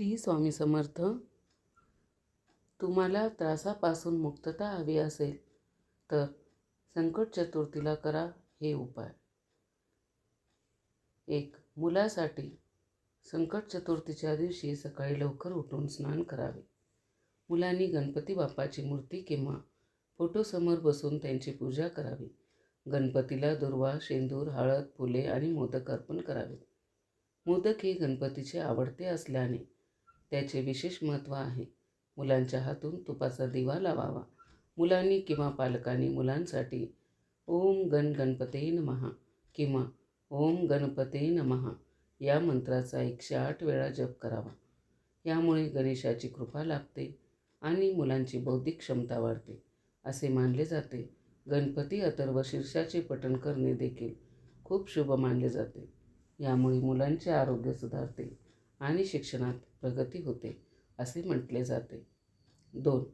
श्री स्वामी समर्थ तुम्हाला त्रासापासून मुक्तता हवी असेल तर संकट चतुर्थीला करा हे उपाय. एक मुलासाठी संकट चतुर्थीच्या दिवशी सकाळी लवकर उठून स्नान करावे. मुलांनी गणपती बाप्पाची मूर्ती किंवा फोटोसमोर बसून त्यांची पूजा करावी. गणपतीला दुर्वा शेंदूर हळद फुले आणि मोदक अर्पण करावे. मोदक हे गणपतीचे आवडते असल्याने त्याचे विशेष महत्त्व आहे. मुलांच्या हातून तुपाचा दिवा लावावा. मुलांनी किंवा पालकांनी मुलांसाठी ओम गण गणपते नमहा किंवा ओम गणपते नमहा या मंत्राचा एकशे आठ वेळा जप करावा. यामुळे गणेशाची कृपा लाभते आणि मुलांची बौद्धिक क्षमता वाढते. असे मानले जाते. गणपती अथर्व शीर्षाचे पठण करणे देखील खूप शुभ मानले जाते. यामुळे मुलांचे आरोग्य सुधारते. आणि शिक्षणात प्रगती होते असे म्हटले जाते. दोन.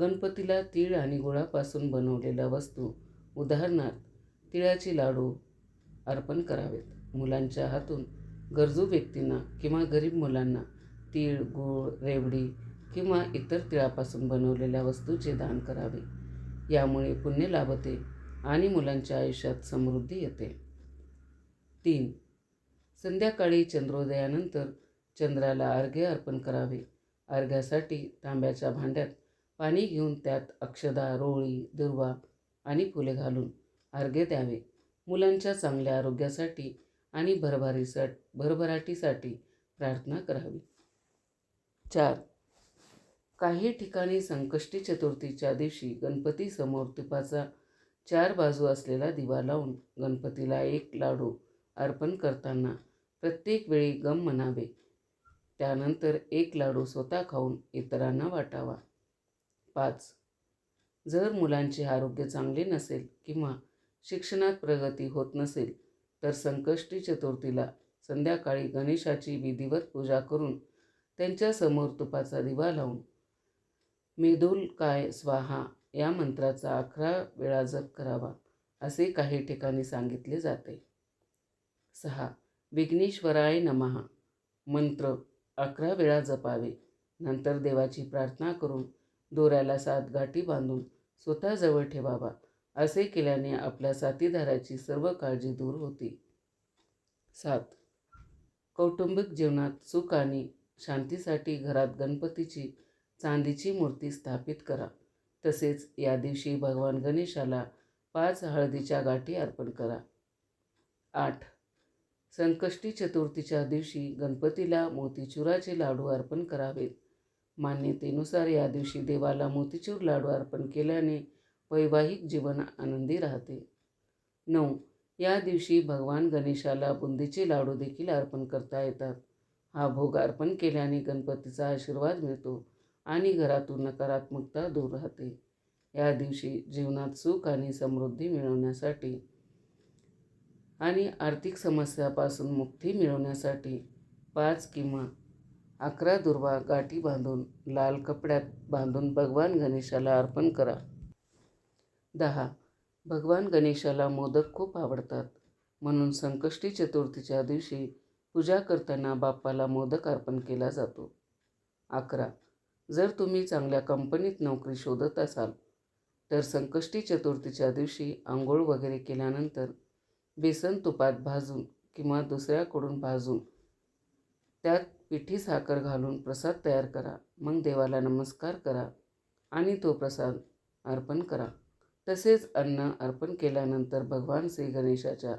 गणपतीला तीळ आणि गुळापासून बनवलेल्या वस्तू उदाहरणार्थ तिळाचे लाडू अर्पण करावेत. मुलांच्या हातून गरजू व्यक्तींना किंवा गरीब मुलांना तीळ गूळ रेवडी किंवा इतर तिळापासून बनवलेल्या वस्तूचे दान करावे. यामुळे पुण्य लाभते आणि मुलांच्या आयुष्यात समृद्धी येते. तीन. संध्याकाळी चंद्रोदयानंतर चंद्राला अर्घ्य अर्पण करावे. अर्घ्यासाठी तांब्याच्या भांड्यात पाणी घेऊन त्यात अक्षदा रोळी दुर्वा आणि फुले घालून अर्घ्य द्यावे. मुलांच्या चांगल्या आरोग्यासाठी आणि भरभरीसा भरभराटीसाठी प्रार्थना करावी. चार. काही ठिकाणी संकष्टी चतुर्थीच्या दिवशी गणपतीसमोर तुपाचा चार बाजू असलेला दिवा लावून गणपतीला एक लाडू अर्पण करताना प्रत्येक वेळी गम म्हणावे. त्यानंतर एक लाडू स्वतः खाऊन इतरांना वाटावा. पाच. जर मुलांचे आरोग्य चांगले नसेल किंवा शिक्षणात प्रगती होत नसेल तर संकष्टी चतुर्थीला संध्याकाळी गणेशाची विधिवत पूजा करून त्यांच्यासमोर तुपाचा दिवा लावून मेदुल काय स्वाहा या मंत्राचा अकरा वेळा जप करावा असे काही ठिकाणी सांगितले जाते. सहा. विघ्नेश्वराय नमहा मंत्र अकरा वेळा जपावे. नंतर देवाची प्रार्थना करून दोऱ्याला सात गाठी बांधून स्वतःजवळ ठेवावा असे केल्याने आपल्या साथीदाराची सर्व काळजी दूर होती. सात. कौटुंबिक जीवनात सुख आणि शांतीसाठी घरात गणपतीची चांदीची मूर्ती स्थापित करा. तसेच या दिवशी भगवान गणेशाला पाच हळदीच्या गाठी अर्पण करा. आठ. संकष्टी चतुर्थीच्या दिवशी गणपतीला मोतीचुराचे लाडू अर्पण करावेत. मान्यतेनुसार या दिवशी देवाला मोतीचूर लाडू अर्पण केल्याने वैवाहिक जीवन आनंदी राहते. नऊ. या दिवशी भगवान गणेशाला बुंदीचे लाडू देखील अर्पण करता येतात. हा भोग अर्पण केल्याने गणपतीचा आशीर्वाद मिळतो आणि घरातून नकारात्मकता दूर राहते. या दिवशी जीवनात सुख आणि समृद्धी मिळवण्यासाठी आणि आर्थिक समस्यापासून मुक्ती मिळवण्यासाठी पाच किंवा अकरा दुर्वा गाठी बांधून लाल कपड्यात बांधून भगवान गणेशाला अर्पण करा. दहा. भगवान गणेशाला मोदक खूप आवडतात. म्हणून संकष्टी चतुर्थीच्या दिवशी पूजा करताना बाप्पाला मोदक अर्पण केला जातो. अकरा. जर तुम्ही चांगल्या कंपनीत नोकरी शोधत असाल तर संकष्टी चतुर्थीच्या दिवशी आंघोळ वगैरे केल्यानंतर बेसन तुपात भाजून किंवा दुसऱ्याकडून भाजून त्यात पिठी साखर घालून प्रसाद तयार करा. मग देवाला नमस्कार करा आणि तो प्रसाद अर्पण करा. तसेच अन्न अर्पण केल्यानंतर भगवान श्री गणेशाच्या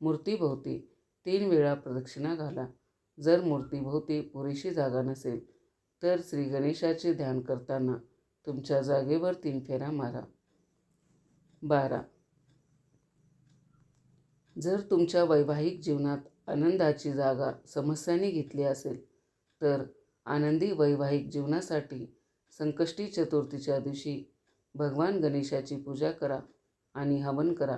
मूर्तीभोवती तीन वेळा प्रदक्षिणा घाला. जर मूर्तीभोवती पुरेशी जागा नसेल तर श्री गणेशाचे ध्यान करताना तुमच्या जागेवर तीन फेरा मारा. बारा. जर तुमच्या वैवाहिक जीवनात आनंदाची जागा समस्यांनी घेतली असेल तर आनंदी वैवाहिक जीवनासाठी संकष्टी चतुर्थीच्या दिवशी भगवान गणेशाची पूजा करा आणि हवन करा.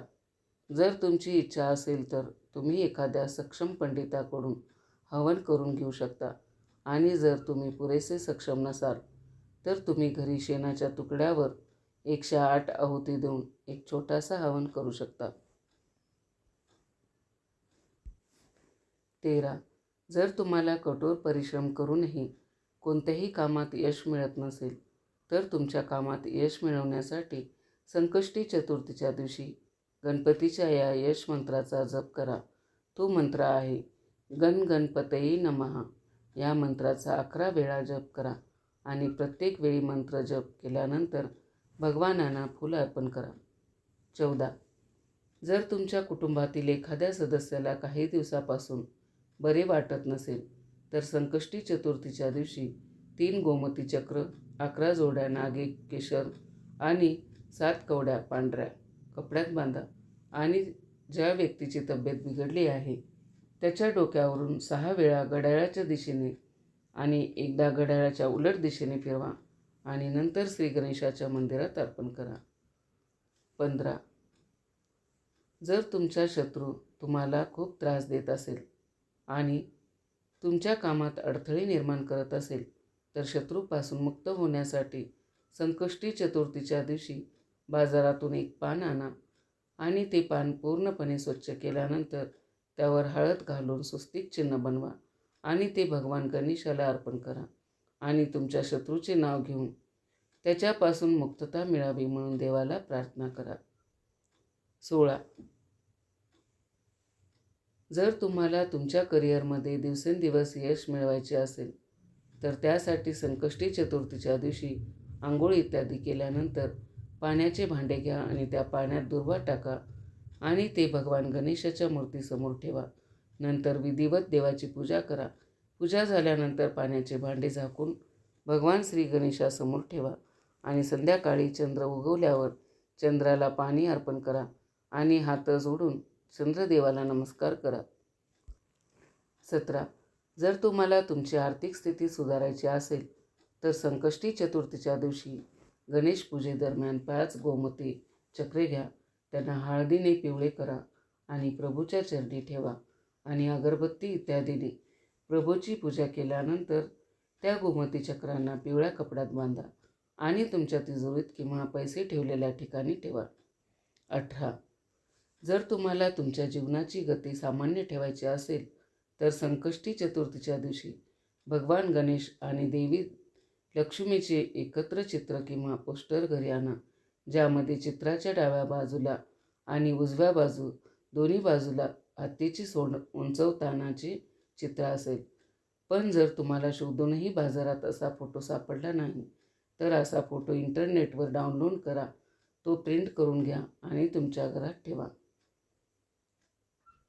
जर तुमची इच्छा असेल तर तुम्ही एखाद्या सक्षम पंडिताकडून हवन करून घेऊ शकता आणि जर तुम्ही पुरेसे सक्षम नसाल तर तुम्ही घरी शेणाच्या तुकड्यावर एकशे आठ आहुती देऊन एक छोटासा हवन करू शकता. तेरा. जर तुम्हाला कठोर परिश्रम करूनही कोणत्याही कामात यश मिळत नसेल तर तुमच्या कामात यश मिळवण्यासाठी संकष्टी चतुर्थीच्या दिवशी गणपतीच्या या यश मंत्राचा जप करा. तो मंत्र आहे गण गणपतई नमहा या मंत्राचा अकरा वेळा जप करा आणि प्रत्येक वेळी मंत्र जप केल्यानंतर भगवानांना फुलं अर्पण करा. चौदा. जर तुमच्या कुटुंबातील एखाद्या सदस्याला काही दिवसापासून बरे वाटत नसेल तर संकष्टी चतुर्थीच्या दिवशी तीन गोमती चक्र अकरा जोड्या नागे केशर आणि सात कवड्या पांढऱ्या कपड्यात बांधा. आणि ज्या व्यक्तीची तब्येत बिघडली आहे त्याच्या डोक्यावरून सहा वेळा घड्याळाच्या दिशेने आणि एकदा घड्याळाच्या उलट दिशेने फिरवा आणि नंतर श्री गणेशाच्या मंदिरात अर्पण करा. पंधरा. जर तुमचा शत्रू तुम्हाला खूप त्रास देत असेल आणि तुमच्या कामात अडथळे निर्माण करत असेल तर शत्रूपासून मुक्त होण्यासाठी संकष्टी चतुर्थीच्या दिवशी बाजारातून एक पान आणा आणि ते पान पूर्णपणे स्वच्छ केल्यानंतर त्यावर हळद घालून सुस्तिक चिन्ह बनवा आणि ते भगवान गणेशाला अर्पण करा आणि तुमच्या शत्रूचे नाव घेऊन त्याच्यापासून मुक्तता मिळावी म्हणून देवाला प्रार्थना करा. सोळा. जर तुम्हाला तुमच्या करिअरमध्ये दिवसेंदिवस यश मिळवायचे असेल तर त्यासाठी संकष्टी चतुर्थीच्या दिवशी आंघोळ इत्यादी केल्यानंतर पाण्याचे भांडे घ्या आणि त्या पाण्यात दुर्वा टाका आणि ते भगवान गणेशाच्या मूर्तीसमोर ठेवा. नंतर विधिवत देवाची पूजा करा. पूजा झाल्यानंतर पाण्याचे भांडे झाकून भगवान श्री गणेशासमोर ठेवा आणि संध्याकाळी चंद्र उगवल्यावर चंद्राला पाणी अर्पण करा आणि हात जोडून चंद्रदेवाला नमस्कार करा. सतरा जर तुम्हाला तुमची आर्थिक स्थिती सुधारायची असेल तर संकष्टी चतुर्थीच्या दिवशी गणेश पूजेदरम्यान पाच गोमती चक्रे घ्या. त्यांना हळदीने पिवळे करा आणि प्रभूच्या चरणी ठेवा आणि अगरबत्ती इत्यादीने प्रभूची पूजा केल्यानंतर त्या गोमती चक्रांना पिवळ्या कपड्यात बांधा आणि तुमच्या तिजोरीत किंवा पैसे ठेवलेल्या ठिकाणी ठेवा. अठरा जर तुम्हाला तुमच्या जीवनाची गती सामान्य ठेवायची असेल तर संकष्टी चतुर्थीच्या दिवशी भगवान गणेश आणि देवी लक्ष्मीचे एकत्र चित्र किंवा पोस्टर घरी आणा ज्यामध्ये चित्राच्या डाव्या बाजूला आणि उजव्या बाजू दोन्ही बाजूला हत्तीची सोड उंचवतानाचे चित्र असेल. पण जर तुम्हाला शोधूनही बाजारात असा फोटो सापडला नाही तर असा फोटो इंटरनेटवर डाउनलोड करा तो प्रिंट करून घ्या आणि तुमच्या घरात ठेवा.